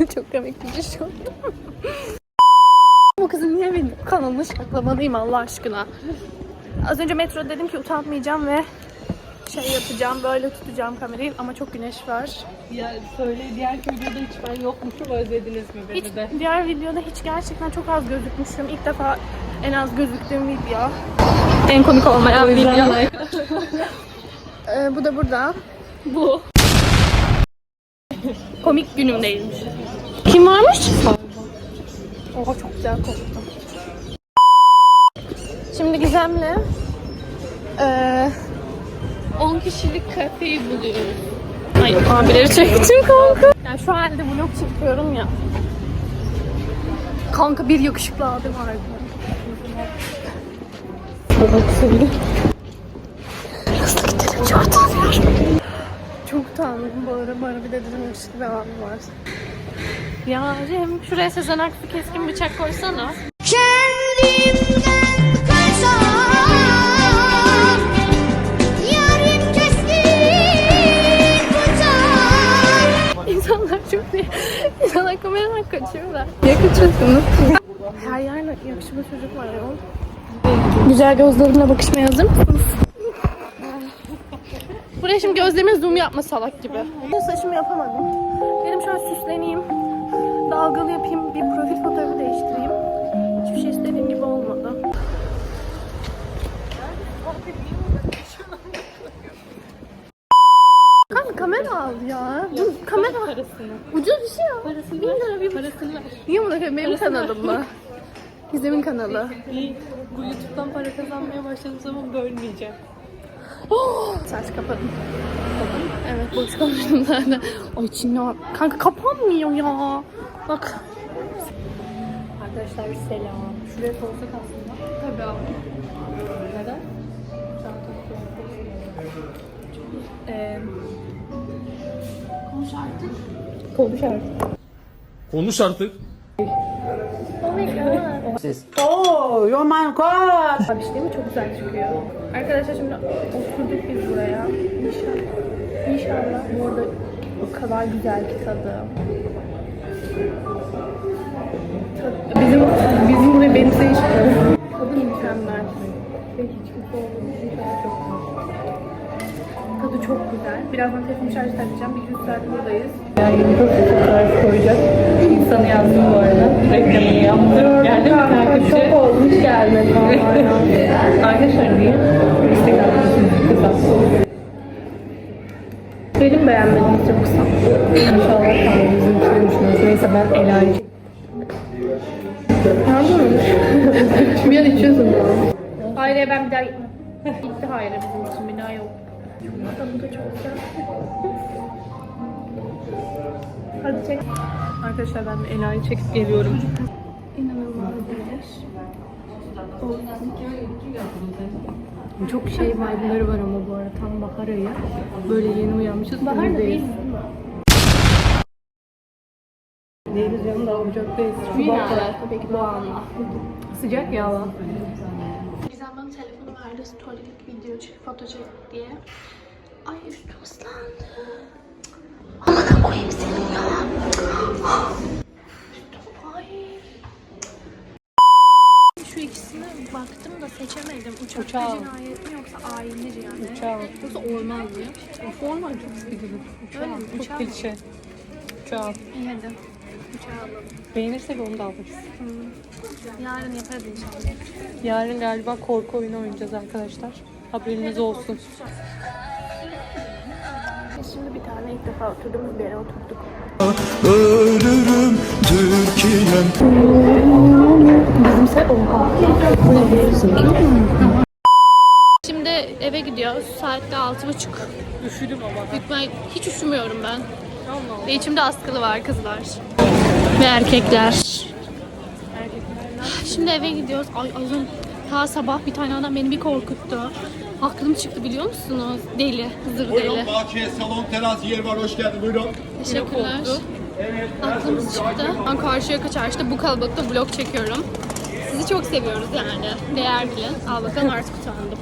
Çok komik bir şey an. Bu kızın niye benim kanalını şaklamalıyım Allah aşkına? Az önce metro dedim ki utanmayacağım ve şey yapacağım, böyle tutacağım kamerayı ama çok güneş var. Ya söyle diğer videoda hiç ben yokmuşum özlediniz mi beni Hiç, de? diğer videoda hiç gerçekten çok az gözükmüşüm. İlk defa en az gözüktüğüm video. En komik olmayan video. Ee, bu da burada. Bu. Komik günüm değilmiş. Kim varmış? Oha çok güzel koktu. Şimdi Gizem'le ee, 10 kişilik kafeyi buluyoruz. Ay abileri çektim kanka. Yani şu halde vlog çekiyorum ya. Kanka bir yakışıklı abi vardı. Hızlı gidelim çok utanıyorum. Çok utandım bağıra bağıra bir de dedim yakışıklı bir abi var. Yarim şuraya Sezen Aksu keskin bıçak koysana. Kendimden kaçsam Yarim keskin bıçak İnsanlar çok iyi. İnsanlar kameradan kaçıyorlar. Niye kaçıyorsunuz? Her yerde yakışıklı çocuk var ya. Güzel gözlerimle bakışmaya hazır mısınız? Buraya şimdi gözlerime zoom yapma salak gibi. Saçımı yapamadım. Dedim şöyle süsleneyim. Dalgalı yapayım. Bir profil fotoğrafı değiştireyim. Hiçbir şey istediğim gibi olmadı. Kanka kamera al ya. Bu kamera Parasını. ucuz bir şey al. Parasını ver. Parasını ver. Niye bunu koyayım? Benim kanalım mı? Gizem'in kanalı. İyi. Bu YouTube'dan para kazanmaya başladığım zaman bölmeyeceğim. Saç kapadım. Evet boş konuştum zaten. Ay Çinli. Kanka kapanmıyor ya. Bak. Arkadaşlar selam. Şuraya sorsak aslında. Tabii abi. Neden? Eee... Konuş artık. Konuş artık. Konuş artık. Oh, you're my God! Abi işte mi çok güzel çıkıyor. Arkadaşlar şimdi oturduk biz buraya. İnşallah. İnşallah bu arada o kadar güzel ki tadı. Bizim bizim buraya benzeyiş tadı mükemmel. Ve hiç kötü olmamış. Çok Tadı çok güzel. Birazdan telefonu şarj takacağım. Bir 100 saat buradayız. Yani 24 fotoğraf koyacak. İnsanı yazdım bu arada. Reklamını yaptım. Geldi mi takipçi? Çok olmuş gelmedi. Arkadaşlar diye yoksa. İnşallah kanalımızın içine düşünüyoruz. Neyse ben Ela'yı bir an içiyorsun. Hayır ben bir daha gitmem. Gitti hayır bizim için bir daha yok. Tadı da çok güzel. Hadi çek. Arkadaşlar ben Ela'yı çekip geliyorum. İnanılmaz güneş. Çok şey vibe'ları var ama bu arada tam bahar ayı. Böyle yeni uyanmışız. Bahar da değil mi? Değiliz canım daha Ocak'tayız. Şubat'ta. alaka peki bu anla. Sıcak ya lan. Gizem bana telefonu verdi storylik video çek, foto çek diye. Ay üstü ıslandı. Amına koyayım senin ya. Üstüm ay. Şu ikisine baktım da seçemedim. Uçakta Uçağı. cinayet mi yoksa ayinli cinayet? Uçağı. Yoksa orman mı? Orman çok sıkıcı. Uçağı. Öyle mi? Çok Uçağı. klişe. Uçağı. İyi hadi. Uçağı alalım. Beğenirsek onu da alırız. Yarın yaparız inşallah. Yarın galiba korku oyunu oynayacağız arkadaşlar. Haberiniz olsun. Şimdi bir tane ilk defa oturduğumuz bir yere oturduk. Ölürüm Türkiye'm. Şimdi eve gidiyoruz. Saatte altı buçuk. Üşüdüm ama. Ben hiç üşümüyorum ben. Tamam. Ve içimde askılı var kızlar. Ve erkekler. Şimdi eve gidiyoruz. Ay az önce ta sabah bir tane adam beni bir korkuttu. Aklım çıktı biliyor musunuz? Deli, zır Buyurun deli. Bahçe Salon Terazi yer var hoş geldin buyurun. Teşekkürler. Aklımız çıktı. Ben karşıya kaçar işte bu kalabalıkta vlog çekiyorum. Sizi çok seviyoruz yani. Değer bilin. Al bakalım artık utandım.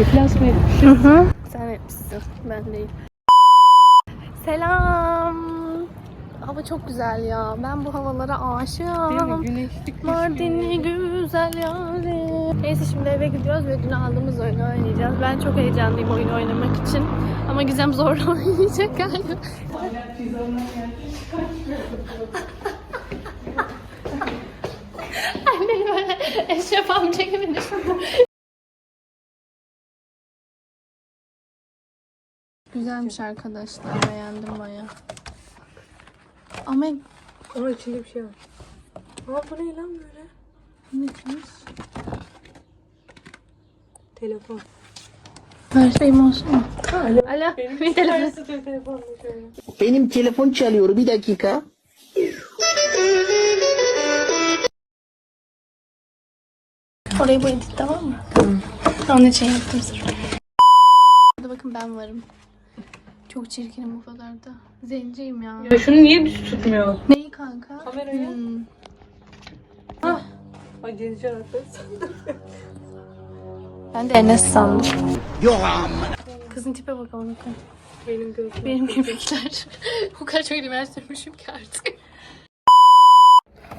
Enflasyon etmiş. Sen etmişsin. Ben değil. Selam. Hava çok güzel ya. Ben bu havalara aşığım. Güneşlik Mardinli güzel yarim. Neyse şimdi eve gidiyoruz ve dün aldığımız oyunu oynayacağız. Ben çok heyecanlıyım oyun oynamak için. Ama Gizem zorla oynayacak galiba. Annem böyle Eşref amca gibi. Güzelmiş arkadaşlar. Beğendim baya. Ama Ama içinde bir şey var. Aa bu ne lan böyle? ne diyorsunuz? Telefon. Ver benim olsun mu? Alo. Bir telefon. telefon şöyle. Benim telefon çalıyor bir dakika. Orayı bu edit tamam mı? Tamam. Onun için yaptım sırf. Hadi bakın ben varım. Çok çirkinim bu kadar da. Zenciyim ya. Ya şunu niye düz tutmuyor? Neyi kanka? Kamerayı. Hmm. Ay deneyeceğim arkadaşlar. Ben de Enes sandım. Yok Kızın tipe bakalım bakın. Benim gözüm. Benim kirpikler. o kadar çok rimel sürmüşüm ki artık.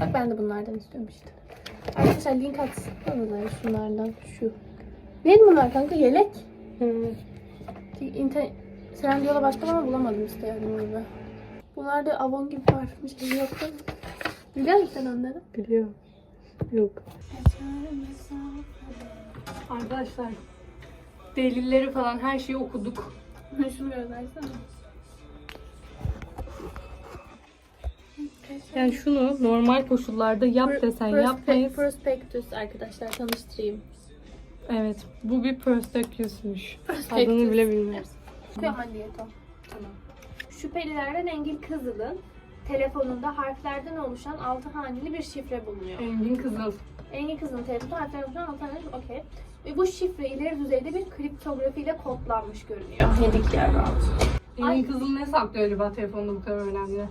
Bak ben de bunlardan istiyorum işte. Arkadaşlar link atsın bana şunlardan. Şu. Neydi bunlar kanka? Yelek. İnter... Trendyol'a başka ama bulamadım istediğim gibi. Bunlar da Avon gibi parfüm şey yok değil mi? Biliyor musun sen onları? Biliyorum. Yok. Arkadaşlar delilleri falan her şeyi okuduk. Şunu göstersene. Yani şunu normal koşullarda yap desen Prospe- yapmayız. Prospektüs arkadaşlar tanıştırayım. Evet. Bu bir prospektüsmüş. Prospektüs. Adını bile bilmiyoruz. Okuyorum hadi Yeto. Tamam. Şüphelilerden Engin Kızıl'ın telefonunda harflerden oluşan 6 haneli bir şifre bulunuyor. Engin Kızıl. Engin Kızıl'ın telefonunda harflerden oluşan 6 haneli okey. Ve bu şifre ileri düzeyde bir kriptografi ile kodlanmış görünüyor. Yedik yer Ay. Engin Kızıl ne saklıyor acaba telefonda bu kadar önemli?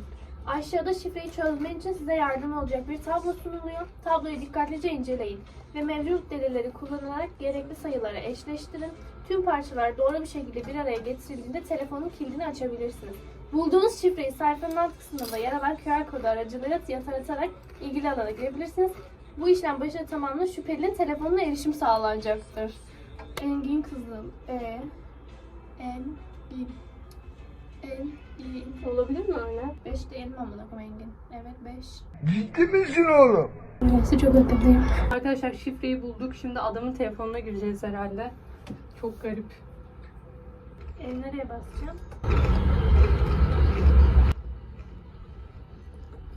Aşağıda şifreyi çözmen için size yardım olacak bir tablo sunuluyor. Tabloyu dikkatlice inceleyin ve mevcut delilleri kullanarak gerekli sayılara eşleştirin. Tüm parçalar doğru bir şekilde bir araya getirildiğinde telefonun kilidini açabilirsiniz. Bulduğunuz şifreyi sayfanın alt kısmında yer alan QR kodu aracılığıyla yataratarak ilgili alana girebilirsiniz. Bu işlem başarı tamamla şüphelinin telefonuna erişim sağlanacaktır. Engin Kızıl. E. En. Bin. En. İyi. Olabilir mi öyle? 5 değil mi amına koyayım Engin? Evet 5. Ciddi misin oğlum? Neyse çok akıllıyım. Arkadaşlar şifreyi bulduk. Şimdi adamın telefonuna gireceğiz herhalde. Çok garip. E, nereye basacağım?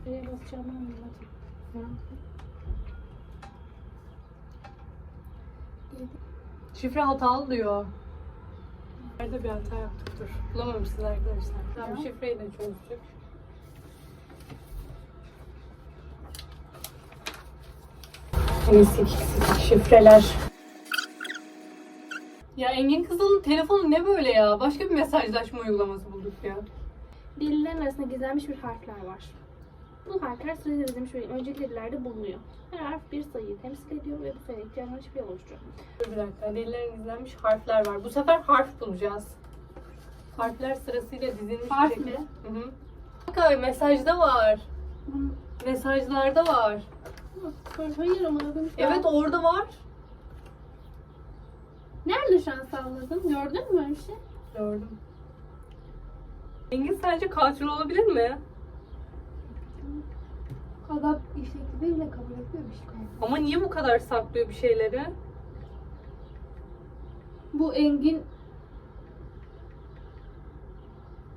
Nereye basacağımı anlamadım. Şifre hatalı diyor. Nerede bir hata yaptık dur. Bulamamışsınız arkadaşlar. Tamam şifreyi de çözdük. Neyse şifreler. Ya Engin Kızıl'ın telefonu ne böyle ya? Başka bir mesajlaşma uygulaması bulduk ya. Delillerin arasında gizlenmiş bir harfler var. Bu harfler sırayla dizilmiş ve önceki delillerde bulunuyor. Her harf bir sayıyı temsil ediyor ve bu sayı ihtiyacına şifre oluşturuyor. Dur bir dakika. Delillerin gizlenmiş harfler var. Bu sefer harf bulacağız. Harfler sırasıyla dizilmiş. Harf mi? Hı hı. Bak mesajda var. Bunu- Mesajlarda var. Hayır ama. Evet orada var. Nerede şu an salladın? Gördün mü öyle bir şey? Gördüm. Engin sence katil olabilir mi? Adam işletiyle bile kabul etmemiş kanka. Ama niye bu kadar saklıyor bir şeyleri? Bu Engin...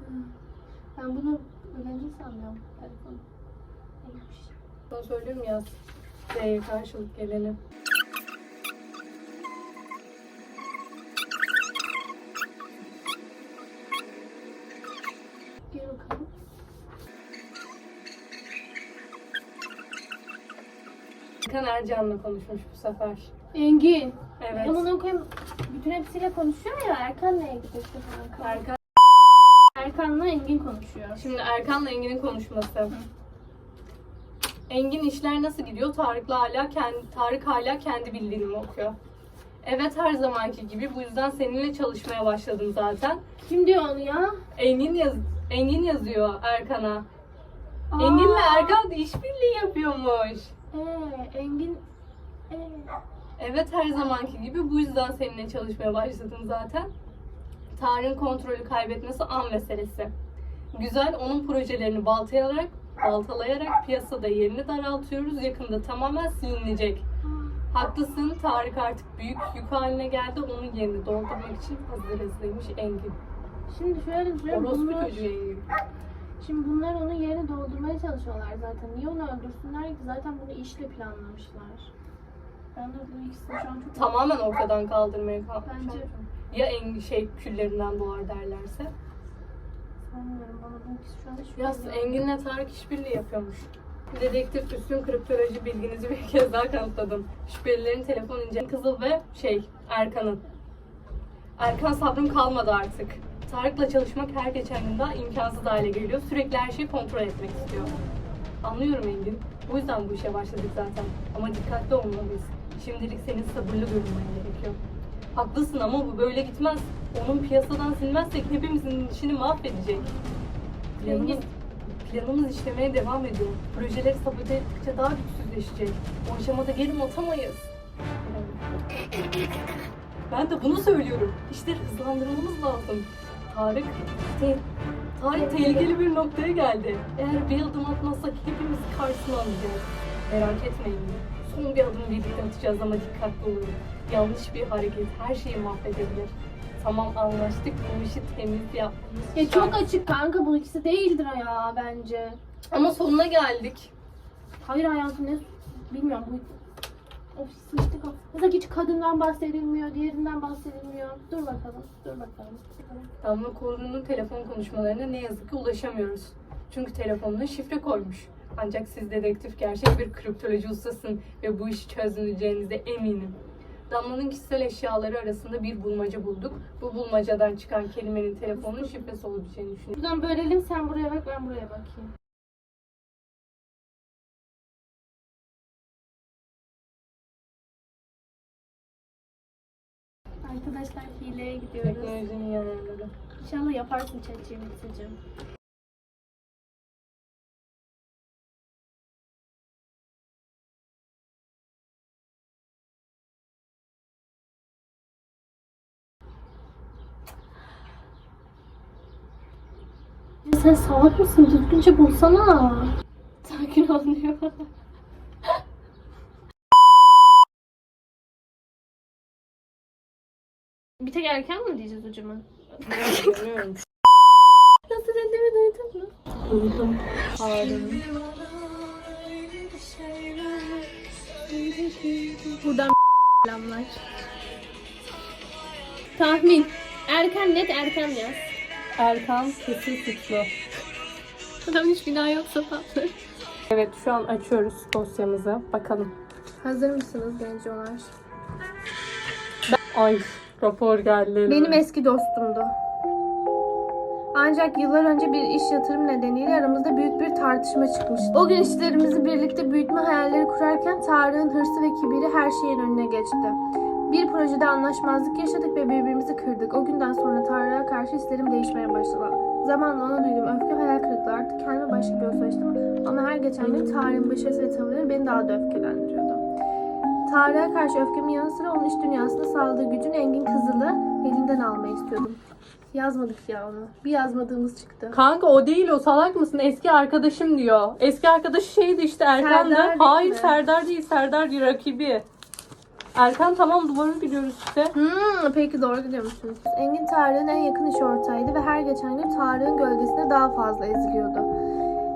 Hmm. Ben bunu öğrenci sanmıyorum. Telefonu. Neymiş? Sana söylüyorum ya. D'ye karşılık gelelim. Gel bakalım. Erkan Ercan'la konuşmuş bu sefer. Engin. Evet. Ama koyayım bütün hepsiyle konuşuyor ya Erkan neye gidiyor işte falan. Erkan. Erkan'la Engin konuşuyor. Şimdi Erkan'la Engin'in konuşması. Engin işler nasıl gidiyor? Tarık'la hala kendi Tarık hala kendi bildiğini mi okuyor? Evet her zamanki gibi bu yüzden seninle çalışmaya başladım zaten. Kim diyor onu ya? Engin yaz Engin yazıyor Erkan'a. Engin'le Erkan da işbirliği yapıyormuş. Ee, Engin... Ee. Evet her zamanki gibi bu yüzden seninle çalışmaya başladım zaten. Tarık'ın kontrolü kaybetmesi an meselesi. Güzel onun projelerini baltalayarak, baltalayarak piyasada yerini daraltıyoruz. Yakında tamamen silinecek. Haklısın Tarık artık büyük yük haline geldi. Onun yerini doldurmak için hazır hızlıymış Engin. Şimdi şöyle düşünüyorum. Orospu Bunlar, çocuğu Engin. Şimdi bunlar onun yerini doldurmaya çalışıyorlar zaten. Niye onu öldürsünler ki? Zaten bunu işle planlamışlar. Ben de bu ikisini şu an çok... Tamamen ortadan kaldırmaya kalkmış. Bence- Ya Engin şey küllerinden doğar derlerse. Sanmıyorum bana bu ikisi şu an hiç Yaz Engin'le Tarık işbirliği yapıyormuş. Dedektif üstün kriptoloji bilginizi bir kez daha kanıtladım. Şüphelilerin telefon ince Kızıl ve şey Erkan'ın. Erkan sabrım kalmadı artık. Tarık'la çalışmak her geçen gün daha imkansız hale geliyor. Sürekli her şeyi kontrol etmek istiyor. Anlıyorum Engin. Bu yüzden bu işe başladık zaten. Ama dikkatli olmalıyız. Şimdilik senin sabırlı görünmen gerekiyor. Haklısın ama bu böyle gitmez. Onun piyasadan silmezsek hepimizin işini mahvedecek. Planımız, planımız işlemeye devam ediyor. Projeleri sabote ettikçe daha güçsüzleşecek. O aşamada geri atamayız. Ben de bunu söylüyorum. İşleri hızlandırmamız lazım. Tarık, te- Tarık tehlikeli bir noktaya geldi. Eğer bir adım atmazsak hepimiz karşısına alacağız. Merak etmeyin. Son bir adım birlikte atacağız ama dikkatli olun. Yanlış bir hareket her şeyi mahvedebilir. Tamam anlaştık bu işi temiz yapmamız Ya şart. çok açık kanka bu ikisi değildir ya bence. Ama sonuna geldik. Hayır hayatım ne bilmiyorum bu Sıçtık. Mesela hiç kadından bahsedilmiyor, diğerinden bahsedilmiyor. Dur bakalım, dur bakalım. Damla Korun'un telefon konuşmalarına ne yazık ki ulaşamıyoruz. Çünkü telefonuna şifre koymuş. Ancak siz dedektif gerçek bir kriptoloji ustasın ve bu işi çözüleceğinize eminim. Damla'nın kişisel eşyaları arasında bir bulmaca bulduk. Bu bulmacadan çıkan kelimenin telefonun şifresi olabileceğini düşünüyorum. Buradan bölelim sen buraya bak ben buraya bakayım. Arkadaşlar hileye gidiyoruz. Teknolojinin yanları. İnşallah yaparsın ChatGPT'cim. Sen salak mısın? Düzgünce bulsana. Sakin ol diyor. Bir tek erken mi diyeceğiz hocama? Bilmiyorum. Nasıl dediğimi duydun mu? Duydum. Harun. Buradan selamlar. Tahmin. Erken net erken yaz. Erkan kesin suçlu. Adam hiç günah yoksa tatlı. Evet şu an açıyoruz dosyamızı. Bakalım. Hazır mısınız gencolar? Ay rapor geldi. Benim eski dostumdu. Ancak yıllar önce bir iş yatırım nedeniyle aramızda büyük bir tartışma çıkmıştı. O gün işlerimizi birlikte büyütme hayalleri kurarken Tarık'ın hırsı ve kibiri her şeyin önüne geçti. Bir projede anlaşmazlık yaşadık ve birbirimizi kırdık. O günden sonra Tarık'a karşı hislerim değişmeye başladı. Zamanla ona duyduğum öfke hayal kırıklığı artık kendime başka bir yol. Ama her geçen gün Tarık'ın başarısı ve tavırları beni daha da öfkelendiriyordu. Tarık'a karşı öfkemin yanı sıra onun iç dünyasında sağladığı gücün Engin Kızıl'ı elinden almayı istiyordum. Yazmadık ya onu. Bir yazmadığımız çıktı. Kanka o değil o salak mısın? Eski arkadaşım diyor. Eski arkadaşı şeydi işte. Serdar değil Hayır mi? Serdar değil Serdar değil rakibi. Erkan tamam duvarını biliyoruz işte. Hmm, peki doğru gidiyormuşsunuz. Engin Tarık'ın en yakın iş ortağıydı ve her geçen gün Tarık'ın gölgesinde daha fazla eziliyordu.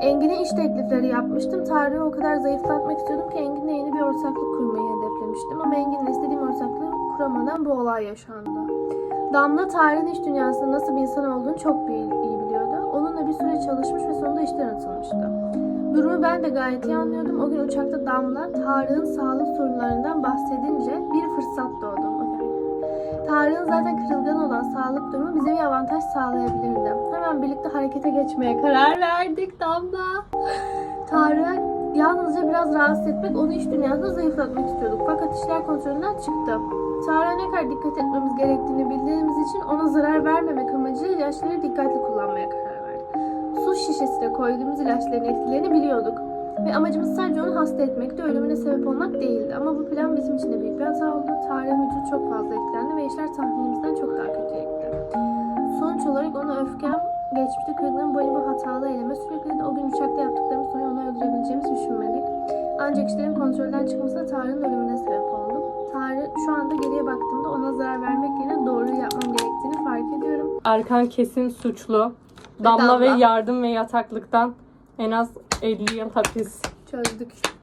Engin'e iş teklifleri yapmıştım. Tarık'ı o kadar zayıflatmak istiyordum ki Engin'le yeni bir ortaklık kurmayı hedeflemiştim. Ama Engin'le istediğim ortaklığı kuramadan bu olay yaşandı. Damla Tarık'ın iş dünyasında nasıl bir insan olduğunu çok iyi biliyordu. Onunla bir süre çalışmış ve sonunda işten atılmıştı. Durumu ben de gayet iyi anlıyordum. O gün uçakta Damla, Tarık'ın sağlık sorunlarından bahsedince bir fırsat doğdu. Tarık'ın zaten kırılgan olan sağlık durumu bize bir avantaj sağlayabilirdi. Hemen birlikte harekete geçmeye karar verdik Damla. Tarık yalnızca biraz rahatsız etmek, onu iş dünyasında zayıflatmak istiyorduk. Fakat işler kontrolünden çıktı. Tarık'a ne kadar dikkat etmemiz gerektiğini bildiğimiz için ona zarar vermemek amacıyla ilaçları dikkatli kullanmaya karar verdik. Su şişesine koyduğumuz ilaçların etkilerini biliyorduk. Ve amacımız sadece onu hasta etmekti, ölümüne sebep olmak değildi. Ama bu plan bizim için de büyük bir hata oldu. Tarık'ın vücudu çok fazla etkilendi ve işler tahminimizden çok daha kötüye gitti. Sonuç olarak ona öfkem geçmişte kırıklığın boyu bu hatalı eyleme sürükledi. O gün uçakta yaptıklarımız sonra onu öldürebileceğimizi düşünmedik. Ancak işlerin kontrolden çıkmasına Tarık'ın ölümüne sebep oldu. Tarık şu anda geriye baktığımda ona zarar vermek yerine doğruyu yapmam gerektiğini fark ediyorum. Erkan kesin suçlu. Damla, Damla. ve yardım ve yataklıktan en az 50 yıl hapis. Çözdük.